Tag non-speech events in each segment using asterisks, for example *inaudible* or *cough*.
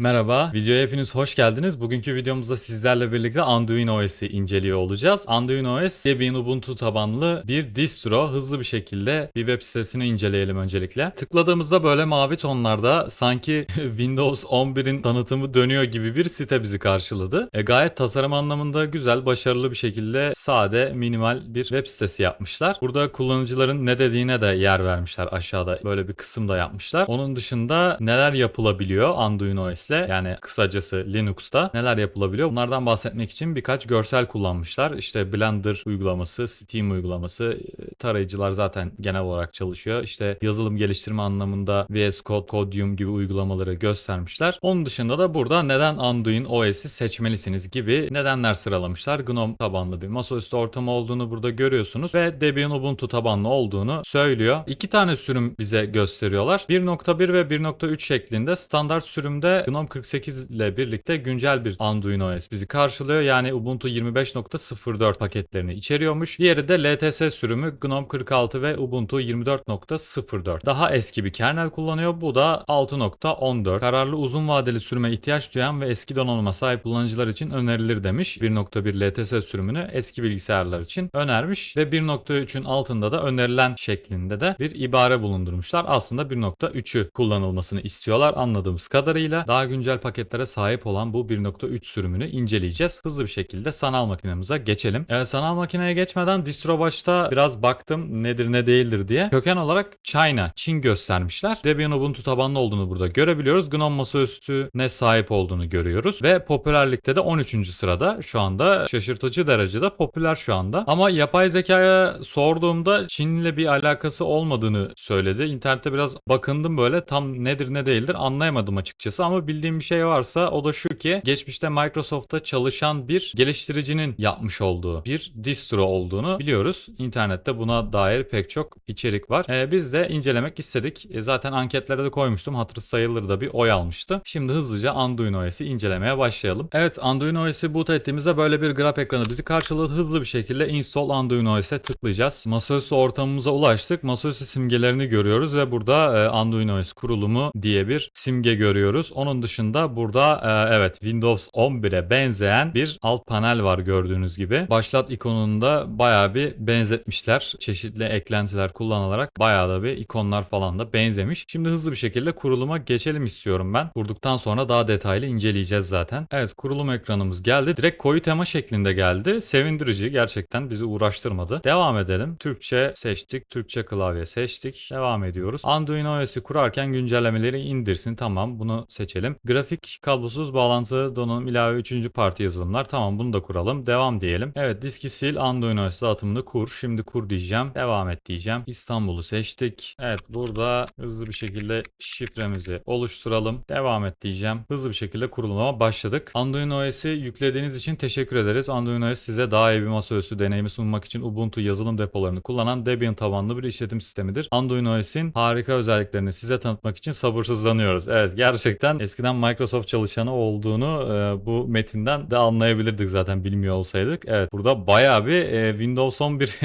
Merhaba, videoya hepiniz hoş geldiniz. Bugünkü videomuzda sizlerle birlikte Anduin OS'i inceliyor olacağız. Anduin OS, Debian Ubuntu tabanlı bir distro. Hızlı bir şekilde bir web sitesini inceleyelim öncelikle. Tıkladığımızda böyle mavi tonlarda sanki *laughs* Windows 11'in tanıtımı dönüyor gibi bir site bizi karşıladı. E, gayet tasarım anlamında güzel, başarılı bir şekilde sade, minimal bir web sitesi yapmışlar. Burada kullanıcıların ne dediğine de yer vermişler aşağıda. Böyle bir kısım da yapmışlar. Onun dışında neler yapılabiliyor Anduin OS ile yani kısacası Linux'ta neler yapılabiliyor? Bunlardan bahsetmek için birkaç görsel kullanmışlar. İşte Blender uygulaması, Steam uygulaması, e, tarayıcılar zaten genel olarak çalışıyor. İşte yazılım geliştirme anlamında VS Code, Codium gibi uygulamaları göstermişler. Onun dışında da burada neden Anduin OS'i seçmelisiniz gibi nedenler sıralamışlar. GNOME tabanlı bir masaüstü ortamı olduğunu burada görüyorsunuz ve Debian Ubuntu tabanlı olduğunu söylüyor. İki tane sürüm bize gösteriyorlar. 1.1 ve 1.3 şeklinde standart sürümde GNOME 48 ile birlikte güncel bir Anduin OS bizi karşılıyor. Yani Ubuntu 25.04 paketlerini içeriyormuş. Diğeri de LTS sürümü GNOME 46 ve Ubuntu 24.04. Daha eski bir kernel kullanıyor. Bu da 6.14. Kararlı uzun vadeli sürüme ihtiyaç duyan ve eski donanıma sahip kullanıcılar için önerilir demiş. 1.1 LTS sürümünü eski bilgisayarlar için önermiş ve 1.3'ün altında da önerilen şeklinde de bir ibare bulundurmuşlar. Aslında 1.3'ü kullanılmasını istiyorlar anladığımız kadarıyla. Daha güncel paketlere sahip olan bu 1.3 sürümünü inceleyeceğiz. Hızlı bir şekilde sanal makinemize geçelim. Ee, sanal makineye geçmeden distro başta biraz baktım nedir ne değildir diye. Köken olarak China, Çin göstermişler. Debian Ubuntu tabanlı olduğunu burada görebiliyoruz. GNOME masaüstüne sahip olduğunu görüyoruz. Ve popülerlikte de 13. sırada şu anda şaşırtıcı derecede popüler şu anda. Ama yapay zekaya sorduğumda Çin'le bir alakası olmadığını söyledi. İnternette biraz bakındım böyle tam nedir ne değildir anlayamadım açıkçası ama bildiğim bir şey varsa o da şu ki geçmişte Microsoft'ta çalışan bir geliştiricinin yapmış olduğu bir distro olduğunu biliyoruz. İnternette buna dair pek çok içerik var. Ee, biz de incelemek istedik. E, zaten anketlere de koymuştum. Hatırı sayılır da bir oy almıştı. Şimdi hızlıca Anduin OS'i incelemeye başlayalım. Evet Anduin OS'i boot ettiğimizde böyle bir graf ekranı bizi karşıladı. Hızlı bir şekilde install Anduin OS'e tıklayacağız. Masaüstü ortamımıza ulaştık. Masaüstü simgelerini görüyoruz ve burada e, Anduin OS kurulumu diye bir simge görüyoruz. Onun dışında burada e, evet Windows 11'e benzeyen bir alt panel var gördüğünüz gibi. Başlat ikonunu da bayağı bir benzetmişler. Çeşitli eklentiler kullanılarak bayağı da bir ikonlar falan da benzemiş. Şimdi hızlı bir şekilde kuruluma geçelim istiyorum ben. Kurduktan sonra daha detaylı inceleyeceğiz zaten. Evet kurulum ekranımız geldi. Direkt koyu tema şeklinde geldi. Sevindirici gerçekten bizi uğraştırmadı. Devam edelim. Türkçe seçtik. Türkçe klavye seçtik. Devam ediyoruz. Anduin OS'i kurarken güncellemeleri indirsin. Tamam bunu seçelim. Grafik kablosuz bağlantı donanım ilave 3. parti yazılımlar. Tamam bunu da kuralım. Devam diyelim. Evet diski sil Anduin OS dağıtımını kur. Şimdi kur diyeceğim. Devam et diyeceğim. İstanbul'u seçtik. Evet burada hızlı bir şekilde şifremizi oluşturalım. Devam et diyeceğim. Hızlı bir şekilde kuruluma başladık. Anduin OS'i yüklediğiniz için teşekkür ederiz. Anduin OS size daha iyi bir masaüstü deneyimi sunmak için Ubuntu yazılım depolarını kullanan Debian tabanlı bir işletim sistemidir. Anduin OS'in harika özelliklerini size tanıtmak için sabırsızlanıyoruz. Evet gerçekten eskiden Microsoft çalışanı olduğunu e, bu metinden de anlayabilirdik zaten bilmiyor olsaydık. Evet burada bayağı bir e, Windows 11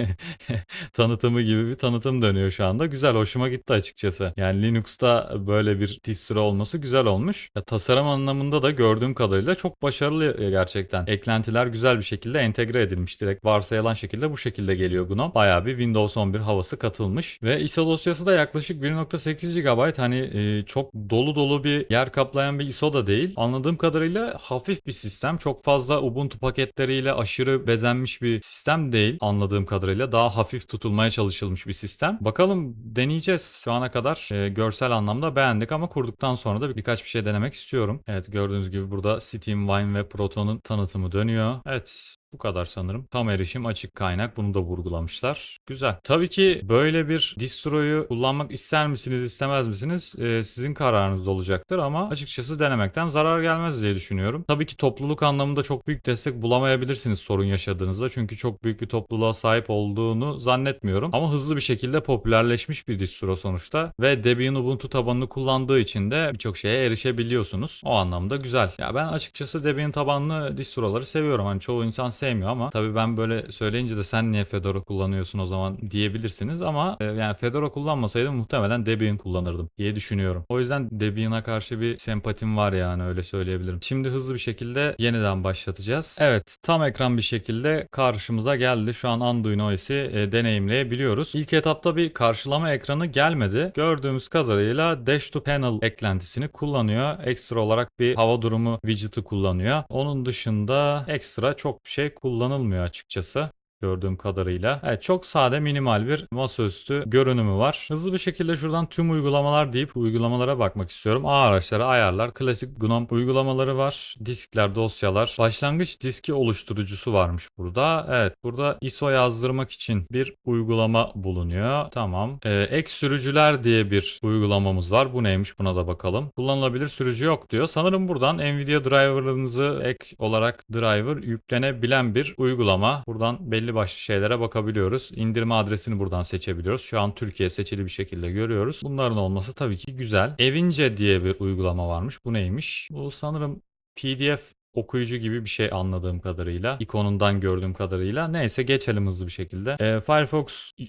*laughs* tanıtımı gibi bir tanıtım dönüyor şu anda. Güzel hoşuma gitti açıkçası. Yani Linux'ta böyle bir distro olması güzel olmuş. Ya, tasarım anlamında da gördüğüm kadarıyla çok başarılı e, gerçekten. Eklentiler güzel bir şekilde entegre edilmiş. Direkt varsayılan şekilde bu şekilde geliyor GNOME. Bayağı bir Windows 11 havası katılmış. Ve ISO dosyası da yaklaşık 1.8 GB. Hani e, çok dolu dolu bir yer kaplayan bir ISO da değil. Anladığım kadarıyla hafif bir sistem. Çok fazla Ubuntu paketleriyle aşırı bezenmiş bir sistem değil. Anladığım kadarıyla daha hafif tutulmaya çalışılmış bir sistem. Bakalım deneyeceğiz. Şu ana kadar e, görsel anlamda beğendik ama kurduktan sonra da birkaç bir şey denemek istiyorum. Evet gördüğünüz gibi burada Steam, Wine ve Proton'un tanıtımı dönüyor. Evet bu kadar sanırım. Tam erişim açık kaynak bunu da vurgulamışlar. Güzel. Tabii ki böyle bir distroyu kullanmak ister misiniz istemez misiniz ee, sizin kararınızda olacaktır ama açıkçası denemekten zarar gelmez diye düşünüyorum. Tabii ki topluluk anlamında çok büyük destek bulamayabilirsiniz sorun yaşadığınızda çünkü çok büyük bir topluluğa sahip olduğunu zannetmiyorum. Ama hızlı bir şekilde popülerleşmiş bir distro sonuçta ve Debian Ubuntu tabanını kullandığı için de birçok şeye erişebiliyorsunuz. O anlamda güzel. Ya ben açıkçası Debian tabanlı distroları seviyorum. Hani çoğu insan sevmiyor ama tabii ben böyle söyleyince de sen niye Fedora kullanıyorsun o zaman diyebilirsiniz ama e, yani Fedora kullanmasaydım muhtemelen Debian kullanırdım diye düşünüyorum. O yüzden Debian'a karşı bir sempatim var yani öyle söyleyebilirim. Şimdi hızlı bir şekilde yeniden başlatacağız. Evet tam ekran bir şekilde karşımıza geldi. Şu an Arduino OS'i e, deneyimleyebiliyoruz. İlk etapta bir karşılama ekranı gelmedi. Gördüğümüz kadarıyla Dash to Panel eklentisini kullanıyor. Ekstra olarak bir hava durumu widget'ı kullanıyor. Onun dışında ekstra çok bir şey kullanılmıyor açıkçası gördüğüm kadarıyla. Evet çok sade minimal bir masaüstü görünümü var. Hızlı bir şekilde şuradan tüm uygulamalar deyip uygulamalara bakmak istiyorum. A araçları, ayarlar, klasik GNOME uygulamaları var. Diskler, dosyalar. Başlangıç diski oluşturucusu varmış burada. Evet burada ISO yazdırmak için bir uygulama bulunuyor. Tamam. Ee, ek sürücüler diye bir uygulamamız var. Bu neymiş buna da bakalım. Kullanılabilir sürücü yok diyor. Sanırım buradan Nvidia driverlarınızı ek olarak driver yüklenebilen bir uygulama. Buradan belli başlı şeylere bakabiliyoruz. İndirme adresini buradan seçebiliyoruz. Şu an Türkiye seçili bir şekilde görüyoruz. Bunların olması tabii ki güzel. Evince diye bir uygulama varmış. Bu neymiş? Bu sanırım PDF okuyucu gibi bir şey anladığım kadarıyla. ikonundan gördüğüm kadarıyla. Neyse geçelim hızlı bir şekilde. Ee, Firefox e,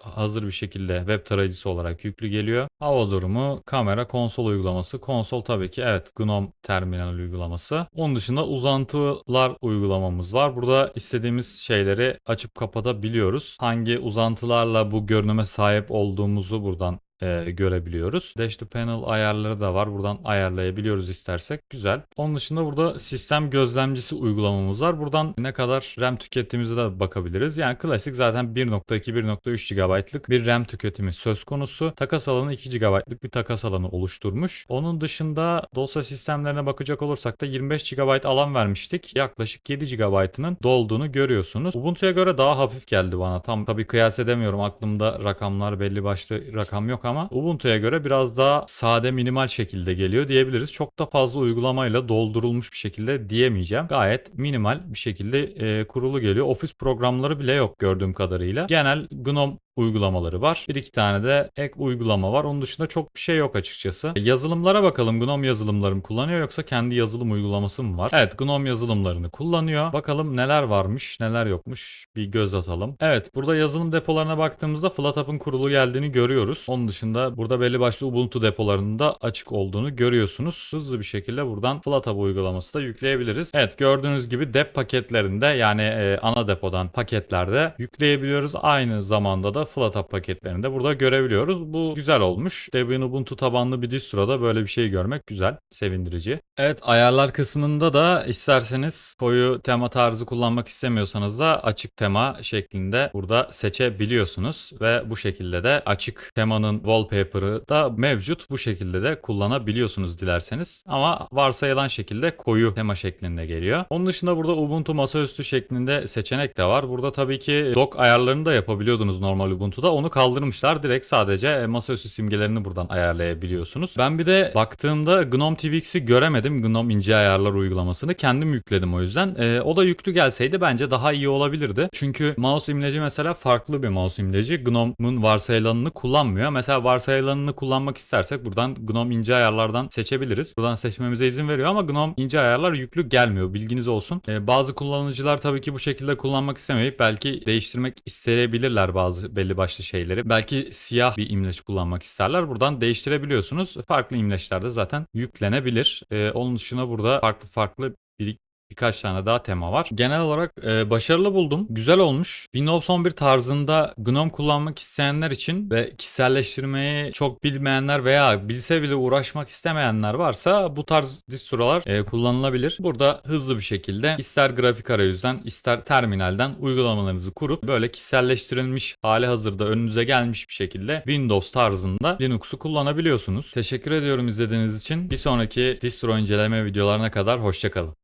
hazır bir şekilde web tarayıcısı olarak yüklü geliyor. Hava durumu, kamera, konsol uygulaması. Konsol tabii ki evet GNOME terminal uygulaması. Onun dışında uzantılar uygulamamız var. Burada istediğimiz şeyleri açıp kapatabiliyoruz. Hangi uzantılarla bu görünüme sahip olduğumuzu buradan e, görebiliyoruz. Dash to Panel ayarları da var. Buradan ayarlayabiliyoruz istersek. Güzel. Onun dışında burada sistem gözlemcisi uygulamamız var. Buradan ne kadar RAM tükettiğimize de bakabiliriz. Yani klasik zaten 1.2-1.3 GB'lık bir RAM tüketimi söz konusu. Takas alanı 2 GB'lık bir takas alanı oluşturmuş. Onun dışında dosya sistemlerine bakacak olursak da 25 GB alan vermiştik. Yaklaşık 7 GB'ının dolduğunu görüyorsunuz. Ubuntu'ya göre daha hafif geldi bana. Tam tabii kıyas edemiyorum. Aklımda rakamlar belli başlı rakam yok ama Ubuntu'ya göre biraz daha sade minimal şekilde geliyor diyebiliriz. Çok da fazla uygulamayla doldurulmuş bir şekilde diyemeyeceğim. Gayet minimal bir şekilde e, kurulu geliyor. Office programları bile yok gördüğüm kadarıyla. Genel GNOME uygulamaları var. Bir iki tane de ek uygulama var. Onun dışında çok bir şey yok açıkçası. Yazılımlara bakalım. GNOME yazılımları mı kullanıyor yoksa kendi yazılım uygulaması mı var? Evet GNOME yazılımlarını kullanıyor. Bakalım neler varmış neler yokmuş. Bir göz atalım. Evet burada yazılım depolarına baktığımızda FlatApp'ın kurulu geldiğini görüyoruz. Onun dışında burada belli başlı Ubuntu depolarının da açık olduğunu görüyorsunuz. Hızlı bir şekilde buradan FlatApp uygulaması da yükleyebiliriz. Evet gördüğünüz gibi dep paketlerinde yani e, ana depodan paketlerde yükleyebiliyoruz. Aynı zamanda da FlatApp paketlerini de burada görebiliyoruz. Bu güzel olmuş. Debian Ubuntu tabanlı bir distroda böyle bir şey görmek güzel, sevindirici. Evet ayarlar kısmında da isterseniz koyu tema tarzı kullanmak istemiyorsanız da açık tema şeklinde burada seçebiliyorsunuz ve bu şekilde de açık temanın wallpaper'ı da mevcut. Bu şekilde de kullanabiliyorsunuz dilerseniz. Ama varsayılan şekilde koyu tema şeklinde geliyor. Onun dışında burada Ubuntu masaüstü şeklinde seçenek de var. Burada tabii ki dock ayarlarını da yapabiliyordunuz normal Ubuntu'da. Onu kaldırmışlar. Direkt sadece e, masaüstü simgelerini buradan ayarlayabiliyorsunuz. Ben bir de baktığımda GNOME TVX'i göremedim. GNOME ince ayarlar uygulamasını. Kendim yükledim o yüzden. E, o da yüklü gelseydi bence daha iyi olabilirdi. Çünkü mouse imleci mesela farklı bir mouse imleci. GNOME'un varsayılanını kullanmıyor. Mesela varsayılanını kullanmak istersek buradan GNOME ince ayarlardan seçebiliriz. Buradan seçmemize izin veriyor ama GNOME ince ayarlar yüklü gelmiyor. Bilginiz olsun. E, bazı kullanıcılar tabii ki bu şekilde kullanmak istemeyip belki değiştirmek isteyebilirler bazı belli başlı şeyleri. Belki siyah bir imleç kullanmak isterler. Buradan değiştirebiliyorsunuz. Farklı imleçlerde zaten yüklenebilir. E, onun dışında burada farklı farklı bir birkaç tane daha tema var. Genel olarak e, başarılı buldum. Güzel olmuş. Windows 11 tarzında GNOME kullanmak isteyenler için ve kişiselleştirmeyi çok bilmeyenler veya bilse bile uğraşmak istemeyenler varsa bu tarz distrolar e, kullanılabilir. Burada hızlı bir şekilde ister grafik arayüzden ister terminalden uygulamalarınızı kurup böyle kişiselleştirilmiş hali hazırda önünüze gelmiş bir şekilde Windows tarzında Linux'u kullanabiliyorsunuz. Teşekkür ediyorum izlediğiniz için. Bir sonraki distro inceleme videolarına kadar hoşçakalın.